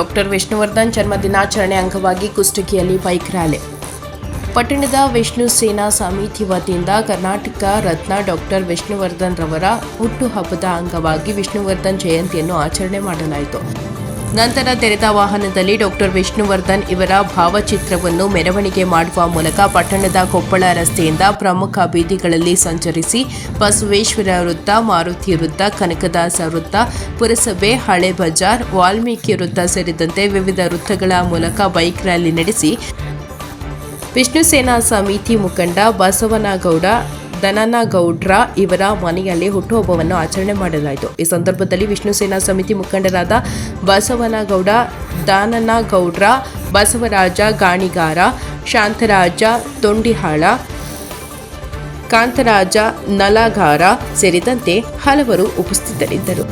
Doctor Vishnuvardhan ಜನ್ಮ ದಿನಾಚರಣೆ ಅಂಗವಾಗಿ ಕುಷ್ಟಗಿಯಲ್ಲಿ ಬೈಕ್ ರ್ಯಾಲಿ. ಪಟ್ಟಣದ ವಿಷ್ಣು ಸೇನಾ ಸಮಿತಿ ವತಿಯಿಂದ ಕರ್ನಾಟಕ ರತ್ನ ಡಾಕ್ಟರ್ ವಿಷ್ಣುವರ್ಧನ್ ರವರ ಹುಟ್ಟುಹಬ್ಬದ ಅಂಗವಾಗಿ ವಿಷ್ಣುವರ್ಧನ್ ಜಯಂತಿಯನ್ನು ಆಚರಣೆ ಮಾಡಲಾಯಿತು. ನಂತರ ತೆರೆದ ವಾಹನದಲ್ಲಿ ಡಾಕ್ಟರ್ ವಿಷ್ಣುವರ್ಧನ್ ಇವರ ಭಾವಚಿತ್ರವನ್ನು ಮೆರವಣಿಗೆ ಮಾಡುವ ಮೂಲಕ ಪಟ್ಟಣದ ಕೊಪ್ಪಳ ರಸ್ತೆಯಿಂದ ಪ್ರಮುಖ ಬೀದಿಗಳಲ್ಲಿ ಸಂಚರಿಸಿ ಬಸವೇಶ್ವರ ವೃತ್ತ, ಮಾರುತಿ ವೃತ್ತ, ಕನಕದಾಸ ವೃತ್ತ, ಪುರಸಭೆ, ಹಳೆ ಬಜಾರ್, ವಾಲ್ಮೀಕಿ ವೃತ್ತ ಸೇರಿದಂತೆ ವಿವಿಧ ವೃತ್ತಗಳ ಮೂಲಕ ಬೈಕ್ ರ್ಯಾಲಿ ನಡೆಸಿ ವಿಷ್ಣು ಸೇನಾ ಸಮಿತಿ ಮುಖಂಡ ಬಸವನಗೌಡ ದನನಗೌಡ್ರ ಇವರ ಮನೆಯಲ್ಲಿ ಹುಟ್ಟುಹಬ್ಬವನ್ನು ಆಚರಣೆ ಮಾಡಲಾಯಿತು. ಈ ಸಂದರ್ಭದಲ್ಲಿ ವಿಷ್ಣು ಸೇನಾ ಸಮಿತಿ ಮುಖಂಡರಾದ ಬಸವನಗೌಡ, ದಾನನಗೌಡ್ರ, ಬಸವರಾಜ ಗಾಣಿಗಾರ, ಶಾಂತರಾಜ ತೊಂಡಿಹಾಳ, ಕಾಂತರಾಜ ನಲಗಾರ ಸೇರಿದಂತೆ ಹಲವರು ಉಪಸ್ಥಿತರಿದ್ದರು.